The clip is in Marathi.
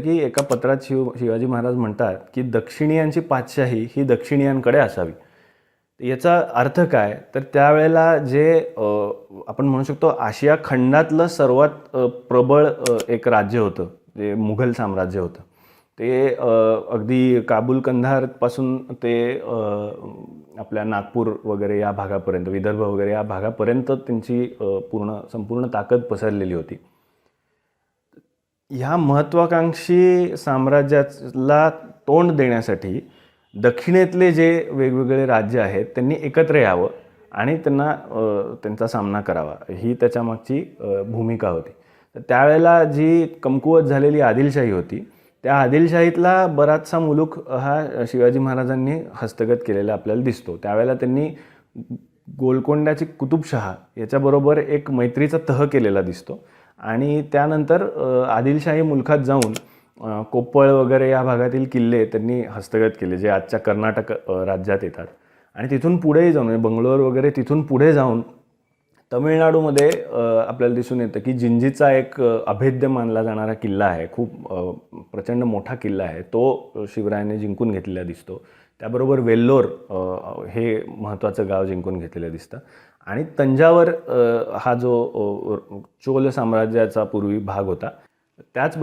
की एका पत्रात शिव शिवाजी महाराज म्हणतात की दक्षिणीयांची पातशाही ही दक्षिणीयांकडे असावी. याचा अर्थ काय? तर त्यावेळेला जे आपण म्हणू शकतो आशिया खंडातलं सर्वात प्रबळ एक राज्य होतं जे मुघल साम्राज्य होतं. ते अगदी काबूल कंधारपासून ते आपल्या नागपूर वगैरे या भागापर्यंत विदर्भ वगैरे या भागापर्यंत त्यांची पूर्ण संपूर्ण ताकद पसरलेली होती. ह्या महत्त्वाकांक्षी साम्राज्याला तोंड देण्यासाठी दक्षिणेतले जे वेगवेगळे राज्य आहेत त्यांनी एकत्र यावं आणि त्यांना त्यांचा सामना करावा. ही त्याच्यामागची भूमिका होती. तर त्यावेळेला जी कमकुवत झालेली आदिलशाही होती त्या आदिलशाहीतला बराचसा मुलूक हा शिवाजी महाराजांनी हस्तगत केलेला आपल्याला दिसतो. त्यावेळेला त्यांनी गोलकोंड्याची कुतुबशहा याच्याबरोबर एक मैत्रीचा तह केलेला दिसतो. आणि त्यानंतर आदिलशाही मुलखात जाऊन कोप्पळ वगैरे या भागातील किल्ले त्यांनी हस्तगत केले जे आजच्या कर्नाटक राज्यात येतात. आणि तिथून पुढेही जाऊन म्हणजे बंगलोर वगैरे तिथून पुढे जाऊन तमिळनाडूमध्ये आपल्याला दिसून येतं की जिंजीचा एक अभेद्य मानला जाणारा किल्ला आहे. खूप प्रचंड मोठा किल्ला आहे. तो शिवरायाने जिंकून घेतलेला दिसतो. त्याबरोबर वेल्लोर हे महत्त्वाचं गाव जिंकून घेतलेलं दिसतं. आणि तंजावर हा जो चोल साम्राज्याचा पूर्वी भाग होता त्याचबरोबर